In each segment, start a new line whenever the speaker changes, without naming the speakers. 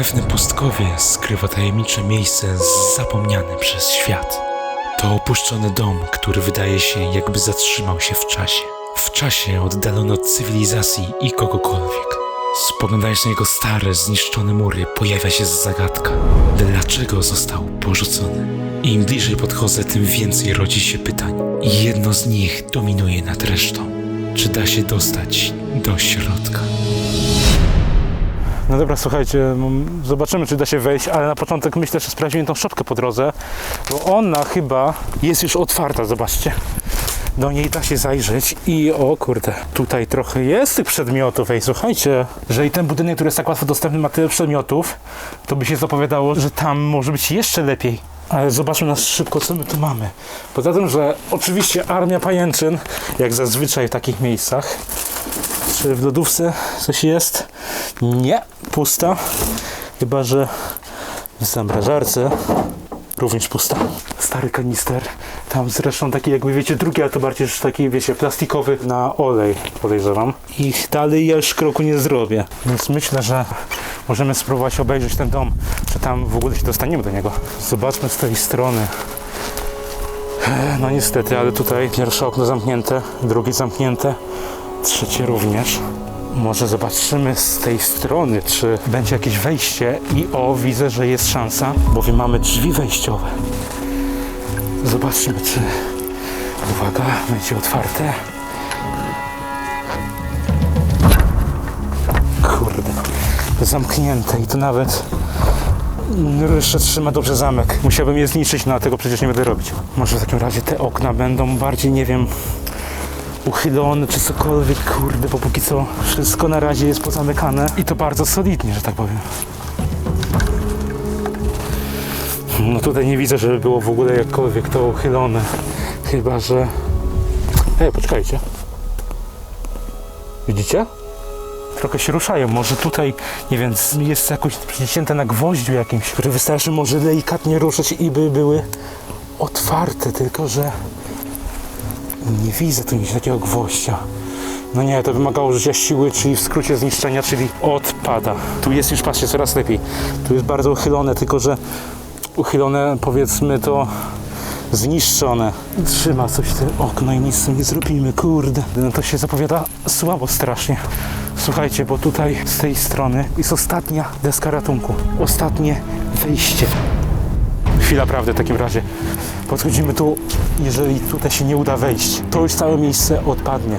Pewne pustkowie skrywa tajemnicze miejsce zapomniane przez świat. To opuszczony dom, który wydaje się jakby zatrzymał się w czasie. W czasie oddalono od cywilizacji i kogokolwiek. Spoglądając na jego stare, zniszczone mury, pojawia się zagadka. Dlaczego został porzucony? Im bliżej podchodzę, tym więcej rodzi się pytań. Jedno z nich dominuje nad resztą. Czy da się dostać do środka?
No dobra, słuchajcie, m, zobaczymy, czy da się wejść, ale na początek myślę, że sprawdzimy tą szopkę po drodze, bo ona chyba jest już otwarta, zobaczcie. Do niej da się zajrzeć i o kurde, tutaj trochę jest tych przedmiotów. Ej, słuchajcie, że i ten budynek, który jest tak łatwo dostępny, ma tyle przedmiotów, to by się zapowiadało, że tam może być jeszcze lepiej. Ale zobaczmy na szybko, co my tu mamy. Poza tym, że oczywiście armia pajęczyn, jak zazwyczaj w takich miejscach, czy w lodówce coś jest? Nie, pusta. Chyba, że w zamrażarce również pusta. Stary kanister. Tam zresztą taki jakby wiecie drugi, ale to bardziej już taki wiecie plastikowy na olej podejrzewam. I dalej ja już kroku nie zrobię. Więc myślę, że możemy spróbować obejrzeć ten dom. Czy tam w ogóle się dostaniemy do niego. Zobaczmy z tej strony. No niestety, ale tutaj pierwsze okno zamknięte, drugie zamknięte, trzecie również. Może zobaczymy z tej strony, czy będzie jakieś wejście i o, widzę, że jest szansa, bowiem mamy drzwi wejściowe. Zobaczmy, czy uwaga, będzie otwarte. Kurde, zamknięte i to nawet no, jeszcze trzyma dobrze zamek. Musiałbym je zniszczyć, no a tego przecież nie będę robić. Może w takim razie te okna będą bardziej, nie wiem, uchylone czy cokolwiek, kurde, bo póki co wszystko na razie jest pozamykane i to bardzo solidnie, że tak powiem. No tutaj nie widzę, żeby było w ogóle jakkolwiek to uchylone. Chyba, że... Ej, poczekajcie. Widzicie? Trochę się ruszają. Może tutaj, nie wiem, jest jakoś przycięte na gwoździu jakimś, który wystarczy może delikatnie ruszyć i by były otwarte, tylko że nie widzę tu nic takiego gwoździa. No nie, to wymagało użycia siły, czyli w skrócie zniszczenia, czyli odpada. Tu jest już, patrzcie, coraz lepiej. Tu jest bardzo uchylone, tylko że uchylone, powiedzmy to, zniszczone. Trzyma coś te okno i nic nie zrobimy, kurde. No to się zapowiada słabo strasznie. Słuchajcie, bo tutaj z tej strony jest ostatnia deska ratunku. Ostatnie wejście. Chwila prawdy w takim razie. Podchodzimy tu, jeżeli tutaj się nie uda wejść, to już całe miejsce odpadnie.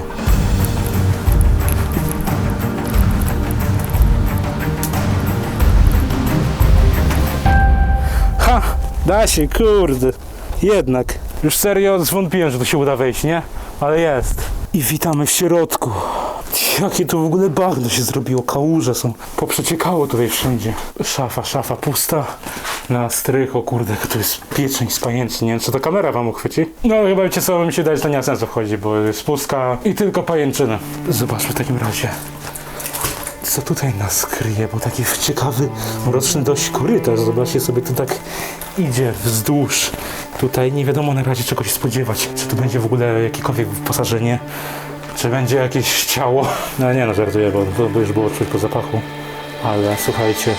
Ha! Da się, kurde. Jednak. Już serio zwątpiłem, że tu się uda wejść, nie? Ale jest. I witamy w środku. Jakie to w ogóle bagno się zrobiło, kałuże są. Poprzeciekało tutaj wszędzie. Szafa, szafa pusta. Na strych, o kurde, to jest pieczeń z pajęczyny. Nie wiem, czy to kamera wam uchwyci? No chyba wiecie co, mi się daje, to nie ma sensu wchodzi, bo jest pustka i tylko pajęczyna. Zobaczmy w takim razie. Co tutaj nas kryje, bo taki ciekawy, mroczny dość korytarz. Zobaczcie sobie, to tak idzie wzdłuż. Tutaj nie wiadomo na razie czego się spodziewać. Czy tu będzie w ogóle jakiekolwiek wyposażenie, czy będzie jakieś ciało. No nie no, żartuję, bo to by już było czuć po zapachu. Ale słuchajcie,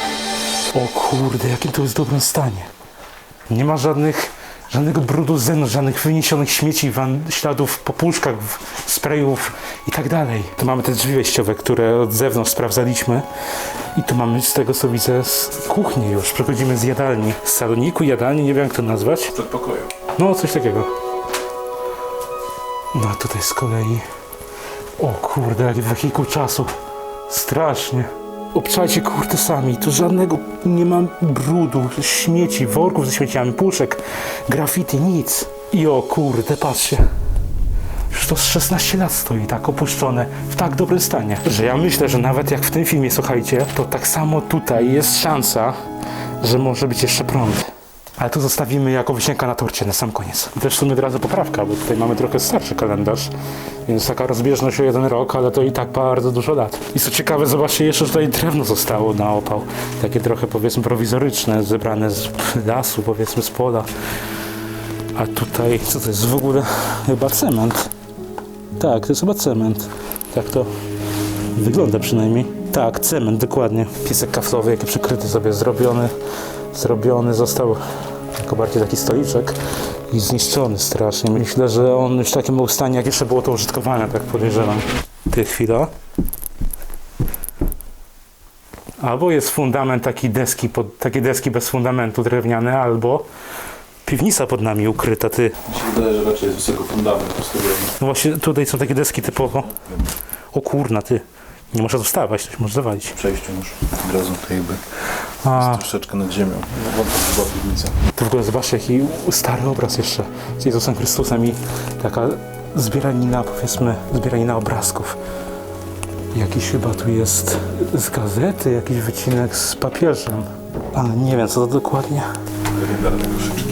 o kurde, jakim to jest w dobrym stanie. Nie ma żadnych, żadnego brudu z zewnątrz, żadnych wyniesionych śmieci, wan, śladów po puszkach, sprayów i tak dalej. Tu mamy te drzwi wejściowe, które od zewnątrz sprawdzaliśmy. I tu mamy z tego co widzę z kuchni już. Przechodzimy z jadalni. Z saloniku, jadalni, nie wiem jak to nazwać.
Przedpokoju.
No, coś takiego. No, a tutaj z kolei. O kurde, jak w wehikuł czasu. Strasznie. Obczajcie kurde sami, tu żadnego nie ma brudu, śmieci, worków ze śmieciami, puszek, graffiti, nic. I o kurde, patrzcie. Już to z 16 lat stoi tak opuszczone, w tak dobrym stanie, że ja myślę, że nawet jak w tym filmie, słuchajcie, to tak samo tutaj jest szansa, że może być jeszcze prąd. Ale to zostawimy jako wisienka na torcie na sam koniec. Sumie od razu poprawka, bo tutaj mamy trochę starszy kalendarz, więc taka rozbieżność o jeden rok, ale to i tak bardzo dużo lat. I co ciekawe, zobaczcie, jeszcze tutaj drewno zostało na opał. Takie trochę powiedzmy prowizoryczne, zebrane z lasu, powiedzmy z pola. A tutaj, co to jest w ogóle? Chyba cement. Tak, to jest chyba cement. Tak to wygląda przynajmniej. Tak, cement, dokładnie. Piesek kaflowy, jaki przykryty sobie zrobiony. Zrobiony został jako bardziej taki stoliczek i zniszczony strasznie. Myślę, że on już w takim był stanie, jak jeszcze było to użytkowane, tak podejrzewam. Ty chwila. Albo jest fundament taki deski, pod, takie deski bez fundamentu drewniane, albo piwnica pod nami ukryta, ty.
Mi się wydaje, że raczej jest wysoko fundament postawiony.
No właśnie tutaj są takie deski typowo. O kurna, ty. Nie muszę to się może zawalić.
Przejściu już od razu tutaj jakby
A,
jest troszeczkę nad ziemią. Wątek chyba piwnica.
to w ogóle zobaczcie, jaki stary obraz jeszcze z Jezusem Chrystusem i taka zbieranina, powiedzmy, zbieranina obrazków. Jakiś chyba tu jest z gazety, jakiś wycinek z papieżem. Ale nie wiem, co to dokładnie.
Legendarne koszyczki.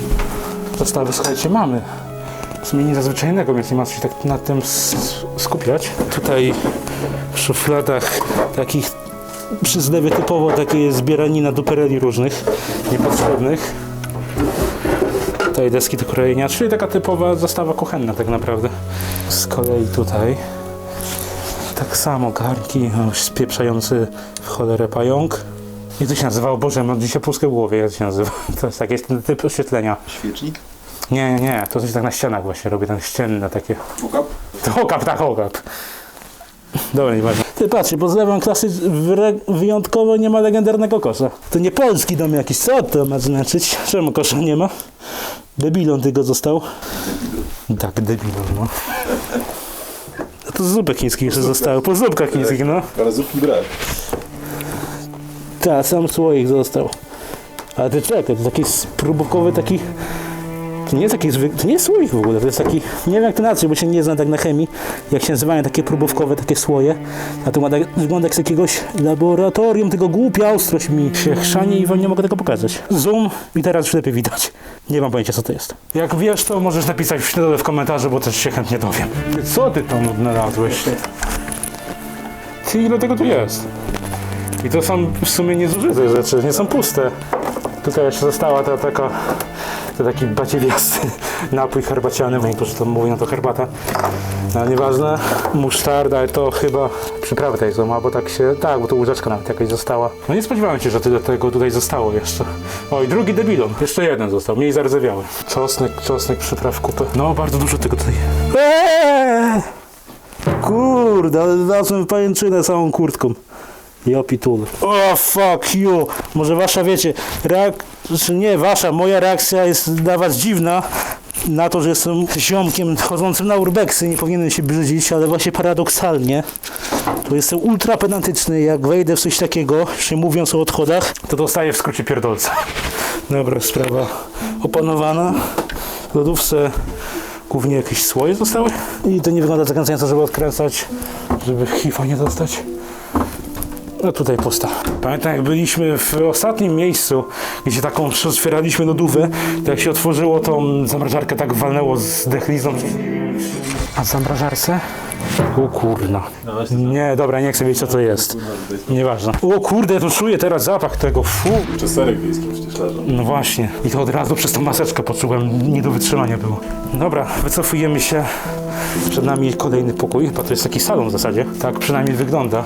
Zestawy, słuchajcie, mamy. W sumie nic nadzwyczajnego, więc nie ma co się tak nad tym s- skupiać. Tutaj szufladach takich przy zlewie typowo takie zbieranina dupereli różnych, niepotrzebnych. Tutaj deski do krojenia, czyli taka typowa zastawa kuchenna tak naprawdę. Z kolei tutaj tak samo garnki, spieprzający w cholerę pająk. I to się nazywało, Boże, mam dzisiaj w głowie, jak to się nazywa. To jest taki jest ten typ oświetlenia.
Świecznik?
Nie, nie, to coś tak na ścianach właśnie robię, tak ścienne takie.
Ukap?
To okap, tak, okap. Dobra, nieważne. Ty patrz, pod zlewem klasy wyjątkowo nie ma legendarnego kosza. To nie polski dom jakiś, co to ma znaczyć? Czemu kosza nie ma? Debilon tylko został. Tak, debilon, no. A to z zupek chińskich jeszcze zostało, po zupkach chińskich, no.
Ale zupki brak.
Tak, sam słoik został. Ale ty czekaj, to taki próbówkowy taki... To nie jest taki zwykły, to nie jest słoik w ogóle, to jest taki, nie wiem jak to nazwać, bo się nie znam tak na chemii, jak się nazywają takie próbówkowe, takie słoje, a to ma tak, wygląda jak z jakiegoś laboratorium, tylko głupia ostrość mi się chrzanie i wam nie mogę tego pokazać. Zoom i teraz już lepiej widać. Nie mam pojęcia co to jest. Jak wiesz, to możesz napisać w dole w komentarzu, bo też się chętnie dowiem. Co ty tam odnalazłeś? Ty, ile tego tu jest? I to są w sumie niezużyte rzeczy, nie są puste. Tutaj jeszcze została ta taka, to taki bacieliasty napój herbaciany, bo niektórzy to mówią to herbata. No, nieważne, musztarda, to chyba przyprawy tutaj są, albo tak się, tak, bo tu łyżeczka nawet jakaś została. No nie spodziewałem się, że tyle tego tutaj zostało jeszcze. Oj, drugi debilon, jeszcze jeden został, mniej zardzewiały. Czosnek, czosnek, przypraw kupę. No, bardzo dużo tego tutaj. Eee! Kurde, ale pajęczynę całą kurtką. Ja pitul. O fuck you! Może wasza wiecie, reak... znaczy nie wasza, moja reakcja jest dla was dziwna. Na to, że jestem ziomkiem chodzącym na urbexy, nie powinienem się brzydzić, ale właśnie paradoksalnie, to jestem ultra pedantyczny. Jak wejdę w coś takiego, jeszcze mówiąc o odchodach, to dostaję w skrócie pierdolca. Dobra, sprawa opanowana. W lodówce głównie jakieś słoje zostały. I to nie wygląda zakręcająco, żeby odkręcać, żeby hifa nie dostać. No tutaj pusta. Pamiętam jak byliśmy w ostatnim miejscu, gdzie taką otwieraliśmy lodówkę, to jak się otworzyło tą zamrażarkę, tak walnęło z dechlizną. A w zamrażarce? O kurna. Nie, dobra, nie chcę wiedzieć co to jest. Nieważne. O kurde, to czuję teraz zapach tego, fu.
Czeserek wiejski przecież leżą.
No właśnie. I to od razu przez tą maseczkę poczułem, nie do wytrzymania było. Dobra, wycofujemy się. Przed nami kolejny pokój, chyba to jest taki salon w zasadzie. Tak przynajmniej wygląda.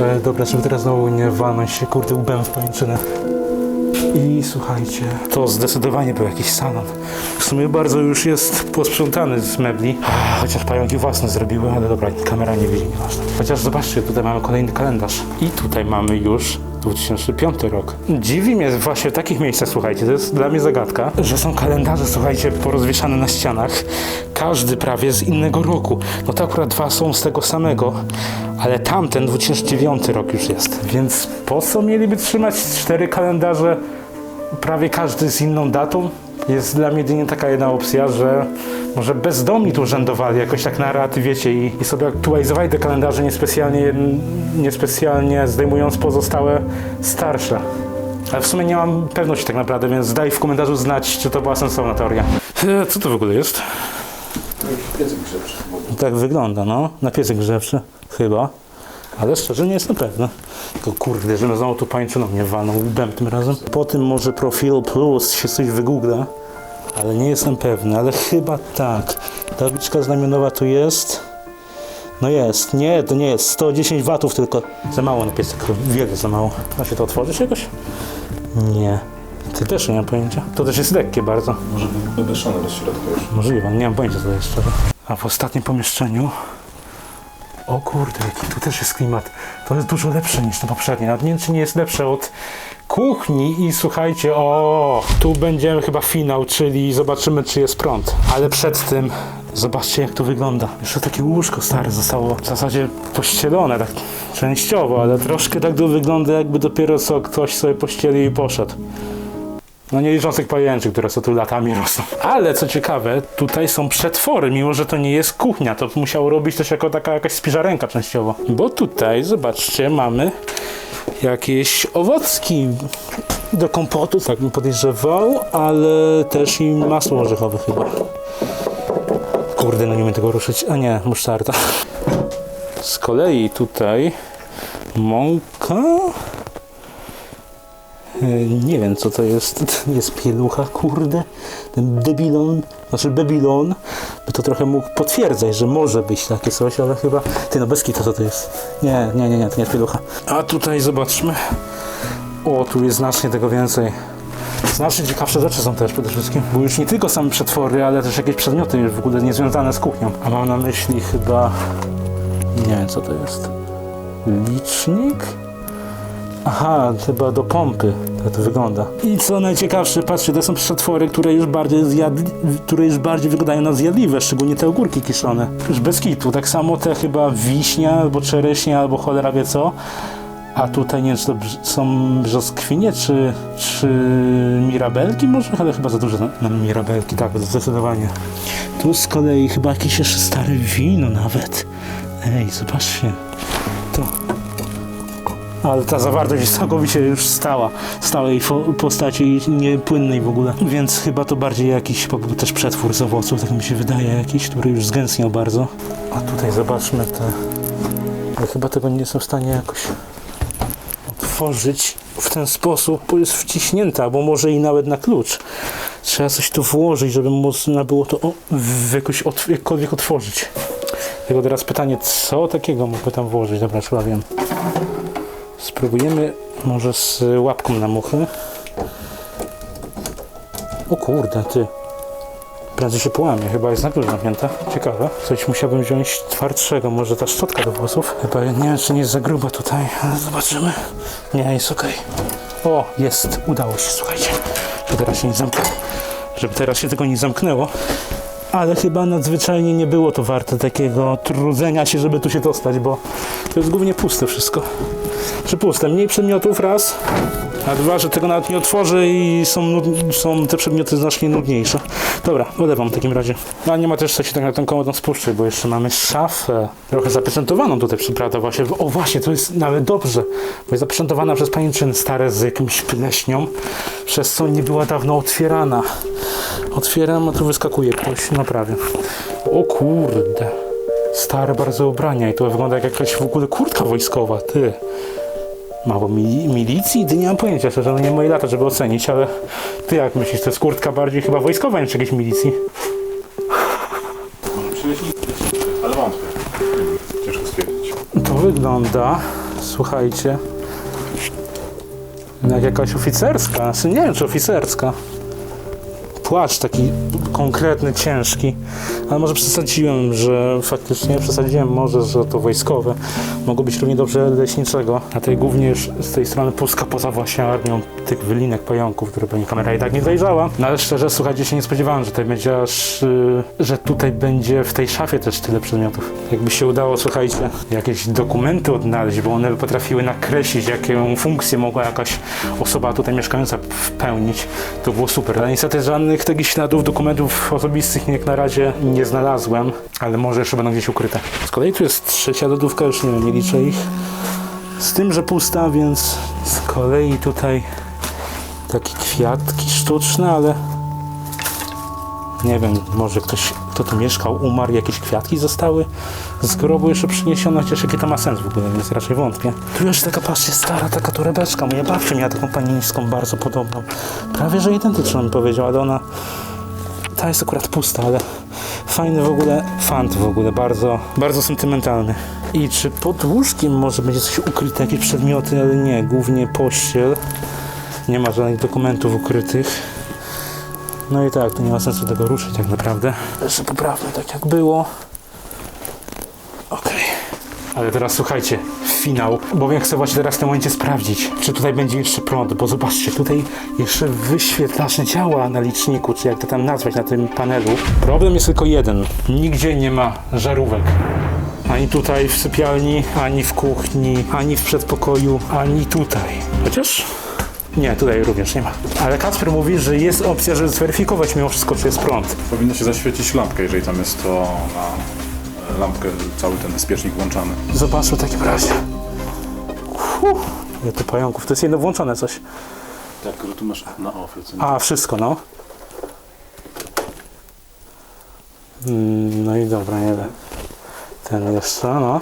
E, dobra, żeby teraz znowu nie walnąć się kurde łbem w pajęczynę. I słuchajcie, to zdecydowanie był jakiś salon. W sumie bardzo już jest posprzątany z mebli. Chociaż pająki własne zrobiły, ale dobra, kamera nie widzi, nieważne. Chociaż zobaczcie, tutaj mamy kolejny kalendarz. I tutaj mamy już 2005 rok. Dziwi mnie właśnie w takich miejscach, słuchajcie, to jest dla mnie zagadka, że są kalendarze, słuchajcie, porozwieszane na ścianach. Każdy prawie z innego roku. No to akurat dwa są z tego samego, ale tamten 2009 rok już jest. Więc po co mieliby trzymać cztery kalendarze prawie każdy z inną datą. Jest dla mnie jedynie taka jedna opcja, że może bezdomni tu urzędowali jakoś tak na raty, wiecie, i, i sobie aktualizowali te kalendarze niespecjalnie, niespecjalnie zdejmując pozostałe starsze. Ale w sumie nie mam pewności tak naprawdę, więc daj w komentarzu znać, czy to była sensowna teoria. E, Co to w ogóle jest?
Piecyk grzewczy.
Tak wygląda, no. Na piesek grzewczy, chyba. Ale szczerze nie jestem pewny. Tylko kurde, że znowu tu pańczyną nie walną łbem tym razem. Po tym może Profil Plus się coś wygoogla, ale nie jestem pewny, ale chyba tak. Tabliczka znamionowa tu jest. No jest, nie, to nie jest. 110 watów tylko. Za mało na piesek, wiele za mało. Da się to otworzyć jakoś? Nie. Ty też nie mam pojęcia. To też jest lekkie bardzo.
Może wybeszone bez środka już.
Możliwe, nie mam pojęcia co to jest szczerze. A w ostatnim pomieszczeniu... O kurde, jaki tu też jest klimat. To jest dużo lepsze niż to poprzednie. Nawet nie wiem, czy nie jest lepsze od kuchni i słuchajcie, o, tu będzie chyba finał, czyli zobaczymy, czy jest prąd. Ale przed tym, zobaczcie, jak to wygląda. Jeszcze takie łóżko stare zostało w zasadzie pościelone, tak częściowo, ale troszkę tak to wygląda, jakby dopiero co ktoś sobie pościelił i poszedł. No nie licząc tych pajęczy, które są tu latami rosną. Ale co ciekawe, tutaj są przetwory, mimo że to nie jest kuchnia. To musiało robić też jako taka jakaś spiżarenka częściowo. Bo tutaj, zobaczcie, mamy jakieś owocki do kompotu, tak bym podejrzewał, ale też i masło orzechowe chyba. Kurde, no nie umiem tego ruszyć. A nie, musztarda. Z kolei tutaj mąka Nie wiem co to jest. Jest pielucha, kurde. Ten debilon, znaczy Babylon, by to trochę mógł potwierdzać, że może być takie coś, ale chyba. Ty no bez kitu co to jest. Nie, nie, nie, nie, to nie jest pielucha. A tutaj zobaczmy. O, tu jest znacznie tego więcej. Znacznie ciekawsze rzeczy są też przede wszystkim, bo już nie tylko same przetwory, ale też jakieś przedmioty już w ogóle niezwiązane z kuchnią. A mam na myśli chyba. Nie wiem co to jest. Licznik? Aha, chyba do pompy. Tak to wygląda. I co najciekawsze, patrzcie, to są przetwory, które już bardziej zjadli, które już bardziej wyglądają na zjadliwe, szczególnie te ogórki kiszone. Już bez kitu. Tak samo te chyba wiśnia, albo czereśnia, albo cholera wie co. A tutaj nie wiem, czy to są brzoskwinie, czy, czy mirabelki może? Ale chyba za duże na, na mirabelki, tak, zdecydowanie. Tu z kolei chyba jakieś jeszcze stare wino nawet. Ej, zobaczcie. Ale ta zawartość jest całkowicie już stała, stałej postaci i niepłynnej w ogóle. Więc chyba to bardziej jakiś po prostu też przetwór z owoców, tak mi się wydaje, jakiś, który już zgęstniał bardzo. A tutaj zobaczmy te... Ale chyba tego nie jestem w stanie jakoś otworzyć w ten sposób, bo jest wciśnięta, bo może i nawet na klucz. Trzeba coś tu włożyć, żeby można było to w jakoś otw- jakkolwiek otworzyć. Tylko teraz pytanie, co takiego mogę tam włożyć? Dobra, chyba wiem. Spróbujemy może z łapką na muchy. O kurde, ty. Prędzej się połamie, chyba jest na klucz zamknięta. Ciekawe. Coś musiałbym wziąć twardszego, może ta szczotka do włosów. Chyba nie wiem, czy nie jest za gruba tutaj, ale zobaczymy. Nie, jest ok. O, jest, udało się, słuchajcie. Że teraz się nie zamknęło. Żeby teraz się tego nie zamknęło. Ale chyba nadzwyczajnie nie było to warte takiego trudzenia się, żeby tu się dostać, bo to jest głównie puste wszystko. Czy puste? Mniej przedmiotów raz, a dwa, że tego nawet nie otworzę i są, są te przedmioty znacznie nudniejsze. Dobra, olewam w takim razie. No a nie ma też co się tak na tą komodą spuszczyć, bo jeszcze mamy szafę. Trochę zapieczętowaną tutaj przyprawda właśnie. O właśnie, to jest nawet dobrze, bo jest zapieczętowana przez pajęczyny stare z jakimś pleśnią, przez co nie była dawno otwierana. Otwieram, a tu wyskakuje ktoś, naprawię. O kurde. Stare bardzo ubrania i to wygląda jak jakaś w ogóle kurtka wojskowa, ty. Mało mili milicji? Ty nie mam pojęcia, szczerze, no nie moje lata, żeby ocenić, ale ty jak myślisz, to jest kurtka bardziej chyba wojskowa niż jakiejś milicji?
Ale wątpię. Ciężko stwierdzić.
To wygląda, słuchajcie, jak jakaś oficerska, znaczy nie wiem czy oficerska. Płaszcz taki konkretny, ciężki, ale może przesadziłem, że faktycznie przesadziłem może, że to wojskowe. Mogło być równie dobrze leśniczego, a tutaj głównie z tej strony puska poza właśnie armią tych wylinek pająków, które pewnie kamera i tak nie zajrzała. No ale szczerze, słuchajcie, się nie spodziewałem, że tutaj będzie aż, y, że tutaj będzie w tej szafie też tyle przedmiotów. Jakby się udało, słuchajcie, jakieś dokumenty odnaleźć, bo one by potrafiły nakreślić, jaką funkcję mogła jakaś osoba tutaj mieszkająca pełnić, to było super. Ale niestety żadnych takich śladów, dokumentów osobistych jak na razie nie znalazłem, ale może jeszcze będą gdzieś ukryte. Z kolei tu jest trzecia lodówka, już nie wiem, nie liczę ich. Z tym, że pusta, więc z kolei tutaj takie kwiatki sztuczne, ale nie wiem, może ktoś, kto tu mieszkał, umarł, jakieś kwiatki zostały z grobu jeszcze przyniesione, chociaż jaki to ma sens w ogóle, więc raczej wątpię. Tu jeszcze taka, patrzcie, stara taka torebeczka, moja babcia miała taką panińską, bardzo podobną. Prawie, że identyczną bym powiedział, ale ona ta jest akurat pusta, ale fajny w ogóle fant w ogóle, bardzo, bardzo sentymentalny. I czy pod łóżkiem może będzie coś ukryte, jakieś przedmioty, ale nie, głównie pościel. Nie ma żadnych dokumentów ukrytych. No i tak, to nie ma sensu tego ruszyć tak naprawdę. Jeszcze poprawmy tak jak było. Okej. Ale teraz słuchajcie, finał, bowiem chcę właśnie teraz w tym momencie sprawdzić, czy tutaj będzie jeszcze prąd, bo zobaczcie, tutaj jeszcze wyświetlacz działa na liczniku, czy jak to tam nazwać na tym panelu. Problem jest tylko jeden, nigdzie nie ma żarówek. Ani tutaj w sypialni, ani w kuchni, ani w przedpokoju, ani tutaj. Chociaż nie, tutaj również nie ma. Ale Kacper mówi, że jest opcja, żeby zweryfikować mimo wszystko, czy jest prąd.
Powinno się zaświecić lampkę, jeżeli tam jest to na e, lampkę, cały ten bezpiecznik włączany.
Zobaczmy w takim razie. Uff, ile tu pająków. To jest jedno włączone coś.
Tak, tylko tu masz na off.
A, wszystko, no. Mm, No i dobra, nie wiem. Ten jeszcze, no.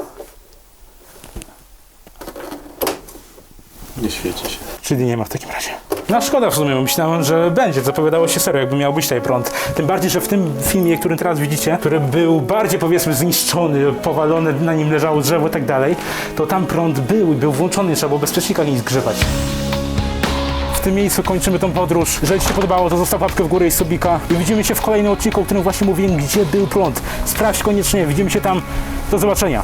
Nie świeci się.
Czyli nie ma w takim razie. No szkoda w sumie, bo myślałem, że będzie. Zapowiadało się serio, jakby miał być tutaj prąd. Tym bardziej, że w tym filmie, który teraz widzicie, który był bardziej powiedzmy zniszczony, powalony, na nim leżało drzewo i tak dalej, to tam prąd był i był włączony, trzeba było bezpiecznika nie zgrzewać. W tym miejscu kończymy tą podróż. Jeżeli Ci się podobało, to zostaw łapkę w górę i subika. I widzimy się w kolejnym odcinku, o którym właśnie mówiłem, gdzie był prąd. Sprawdź koniecznie, widzimy się tam. Do zobaczenia.